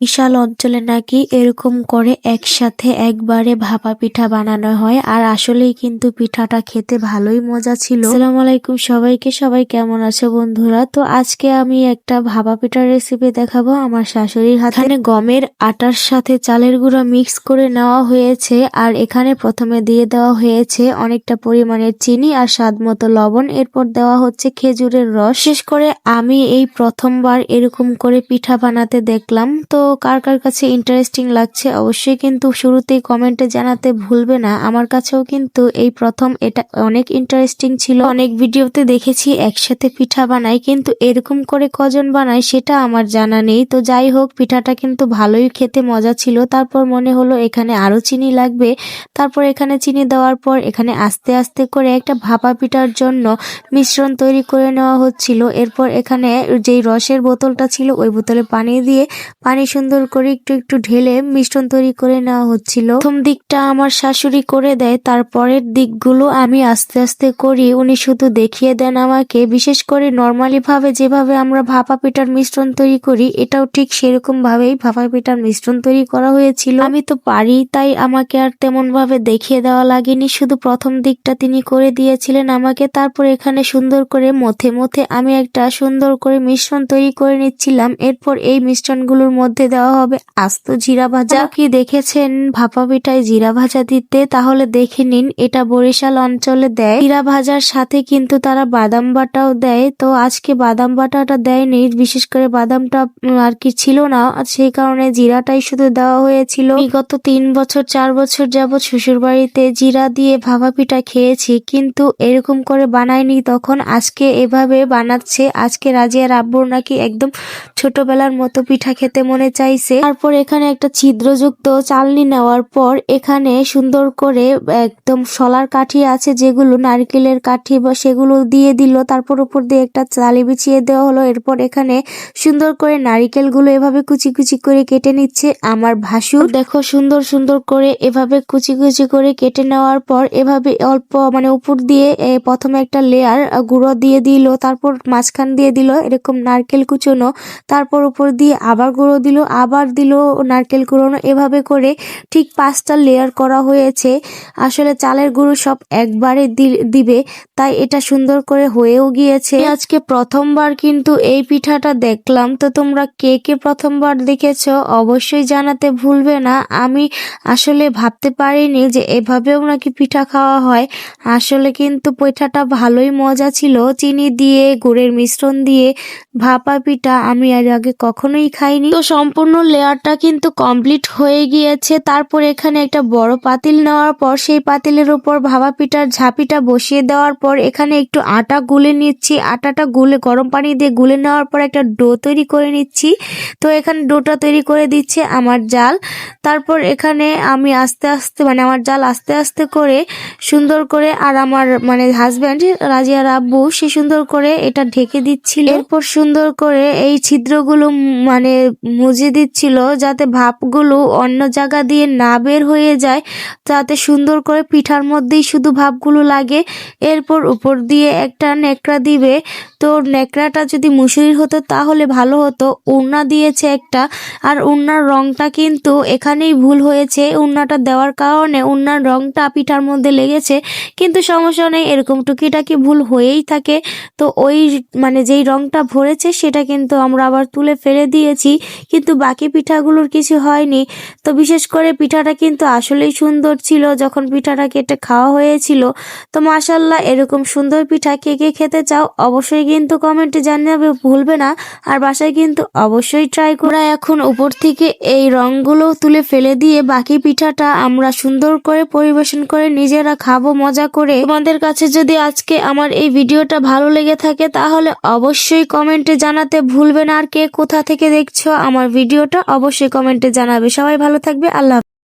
বিশাল অঞ্চলে নাকি এরকম করে একসাথে একবারে ভাপা পিঠা বানানো হয়, আর আসলেই কিন্তু পিঠাটা খেতে ভালোই মজা ছিল। আসসালামু আলাইকুম সবাইকে, সবাই কেমন আছে বন্ধুরা? তো আজকে আমি একটা ভাপা পিঠার রেসিপি দেখাবো আমার শাশুড়ির হাতে। গমের আটার সাথে চালের গুঁড়া মিক্স করে নেওয়া হয়েছে, আর এখানে প্রথমে দিয়ে দেওয়া হয়েছে অনেকটা পরিমাণের চিনি আর স্বাদ মতো লবণ। এরপর দেওয়া হচ্ছে খেজুরের রস। শেষ করে আমি এই প্রথমবার এরকম করে পিঠা বানাতে দেখলাম। তো কার কার কাছে ইন্টারেস্টিং লাগছে অবশ্যই কিন্তু শুরুতেই কমেন্টে জানাতে ভুলবে না। আমার কাছেও কিন্তু এই প্রথম এটা অনেক ইন্টারেস্টিং ছিল। অনেক ভিডিওতে দেখেছি একসাথে পিঠা বানাই, কিন্তু এরকম করে কজন বানায় সেটা আমার জানা নেই। তো যাই হোক, পিঠাটা কিন্তু ভালোই খেতে মজা ছিল। তারপর মনে হলো এখানে আরও চিনি লাগবে। তারপর এখানে চিনি দেওয়ার পর এখানে আস্তে আস্তে করে একটা ভাপা পিঠার জন্য মিশ্রণ তৈরি করে নেওয়া হচ্ছিল। এরপর এখানে যেই রসের বোতলটা ছিল, ওই বোতলে পানি দিয়ে পানি সুন্দর করে একটু একটু ঢেলে মিশ্রণ তৈরি করে নেওয়া হচ্ছিল। প্রথম দিকটা আমার শাশুড়ি করে দেয়, তারপরের দিকগুলো আমি আস্তে আস্তে করি। উনি শুধু দেখিয়ে দেন আমাকে, বিশেষ করে নর্মালি ভাবে যেভাবে আমরা ভাপা পিঠার মিশ্রণ তৈরি করি, এটাও ঠিক সেরকম ভাবেই ভাপা পিঠার মিশ্রণ তৈরি করা হয়েছিল। আমি তো পারি, তাই আমাকে আর তেমন ভাবে দেখিয়ে দেওয়া লাগেনি। শুধু প্রথম দিকটা তিনি করে দিয়েছিলেন আমাকে, তারপর এখানে সুন্দর করে মথে মথে আমি একটা সুন্দর করে মিশ্রণ তৈরি করে নিচ্ছিলাম। এরপর এই মিশ্রণগুলোর মধ্যে দেওয়া হবে আস্ত জিরা ভাজা। কি দেখেছেন ভাপা পিঠায় জিরা ভাজা দিতে? তাহলে দেখে নিন, এটা বরিশাল অঞ্চলে দেয়। জিরা ভাজার সাথে কিন্তু তারা বাদাম বাটাও দেয়। তো আজকে বাদাম বাটাটা দেয়নি, বিশেষ করে বাদামটা আর কি ছিল না। সেই কারণে জিরাটাই শুধু দেওয়া হয়েছিল। বিগত তিন বছর, চার বছর যাবৎ শ্বশুর বাড়িতে জিরা দিয়ে ভাপা পিঠা খেয়েছি। কিন্তু এরকম করে বানায়নি তখন, আজকে এভাবে বানাচ্ছে। আজকে রাজিয়ার আব্বুর নাকি একদম ছোটবেলার মতো পিঠা খেতে মনে চাইছে। তারপর এখানে একটা ছিদ্রযুক্ত চালনি নেওয়ার পর এখানে সুন্দর করে একদম শলার কাঠি আছে, যেগুলো নারকেলের কাঠি বা সেগুলো দিয়ে দিল। তারপর উপর দিয়ে একটা চালি বিছিয়ে দেওয়া হলো। এরপর এখানে সুন্দর করে নারিকেলগুলো এভাবে কুচি কুচি করে কেটে নিচ্ছে আমার ভাসুর। দেখো সুন্দর সুন্দর করে এভাবে কুচি কুচি করে কেটে নেওয়ার পর এভাবে অল্প মানে উপর দিয়ে প্রথমে একটা লেয়ার গুঁড়ো দিয়ে দিল। তারপর মাঝখান দিয়ে দিল এরকম নারকেল কুচোনো। তারপর উপর দিয়ে আবার গুঁড়ো দিল। আবার দিল নারকেল কুড়োনো। এভাবে করে ঠিক পাঁচটা লেয়ার করা হয়েছে। আসলে চালের গুঁড়ো সব একবারে দিবে, তাই এটা সুন্দর করে হয়েও গিয়েছে। আজকে প্রথমবার কিন্তু এই পিঠাটা দেখলাম। তো তোমরা কে কে প্রথমবার দেখেছ অবশ্যই জানাতে ভুলবে না। আমি আসলে ভাবতে পারিনি যে এভাবেও নাকি পিঠা খাওয়া হয়। আসলে কিন্তু পিঠাটা ভালোই মজা ছিল। চিনি দিয়ে, গুড়ের মিশ্রণ দিয়ে ভাপা পিঠা আমি এর আগে কখনোই খাইনি। তো সম্পূর্ণ লেয়ারটা কিন্তু কমপ্লিট হয়ে গিয়েছে। তারপর এখানে একটা বড় পাতিল নেওয়ার পর, সেই পাতিলের উপর ভাপা পিঠার ঝাঁপিটা বসিয়ে দেওয়ার পর এখানে একটু আটা গুলে নিচ্ছি। আটাটা গুলে, গরম পানি দিয়ে গুলে নেওয়ার পর একটা ডো তৈরি করে নিচ্ছি। তো এখানে ডোটা তৈরি করে দিচ্ছে আমার জাল। তারপর এখানে আমি আস্তে আস্তে মানে আমার জাল আস্তে আস্তে করে সুন্দর করে আর আমার মানে হাজব্যান্ড রাজিয়ার রাব্বু, সে সুন্দর করে এটা ঢেকে দিচ্ছিল। এরপর সুন্দর করে এই ছিদ্রগুলো মানে মুজে দিচ্ছিল যাতে ভাপগুলো অন্য জায়গা দিয়ে না বের হয়ে যায়, যাতে সুন্দর করে পিঠার মধ্যেই শুধু ভাপগুলো লাগে। এরপর উপর দিয়ে একটা নেকড়া দিবে। তো নেকড়াটা যদি মুসুরির হতো তাহলে ভালো হতো। উন্না দিয়েছে একটা, আর উন্নার রংটা কিন্তু এখানেই ভুল হয়েছে। উন্নাটা দেওয়ার কারণে উন্নার রংটা পিঠার মধ্যে লেগেছে, কিন্তু সমস্যা নেই, এরকম টুকিটাকি ভুল হয়েই থাকে। তো ওই মানে যেই রংটা ভরেছে সেটা কিন্তু আমরা আবার তুলে ফেলে দিয়েছি। কিন্তু বাকি পিঠাগুলোর কিছু হয়নি। তো বিশেষ করে পিঠাটা কিন্তু আসলেই সুন্দর ছিল যখন পিঠাটা কেটে খাওয়া হয়েছিল। তো মাসাল্লাহ এরকম সুন্দর পিঠা কে কে খেতে চাও অবশ্যই কিন্তু কমেন্টে জানাবে, ভুলবে না। আর বাসায় কিন্তু অবশ্যই ট্রাই করা। এখন উপর থেকে এই রংগুলো তুলে ফেলে দিয়ে বাকি পিঠাটা আমরা সুন্দর করে পরিবেশন করে নিজেরা খাব, মজা করে। তোমাদের কাছে যদি আজকে আমার এই ভিডিওটা ভালো লেগে থাকে, তাহলে অবশ্যই কমেন্টে জানাতে ভুলবে না। আর কে কোথা থেকে দেখছ আমার ভিডিওটা অবশ্যই কমেন্টে জানাবে সবাই ভালো থাকবে আল্লাহ।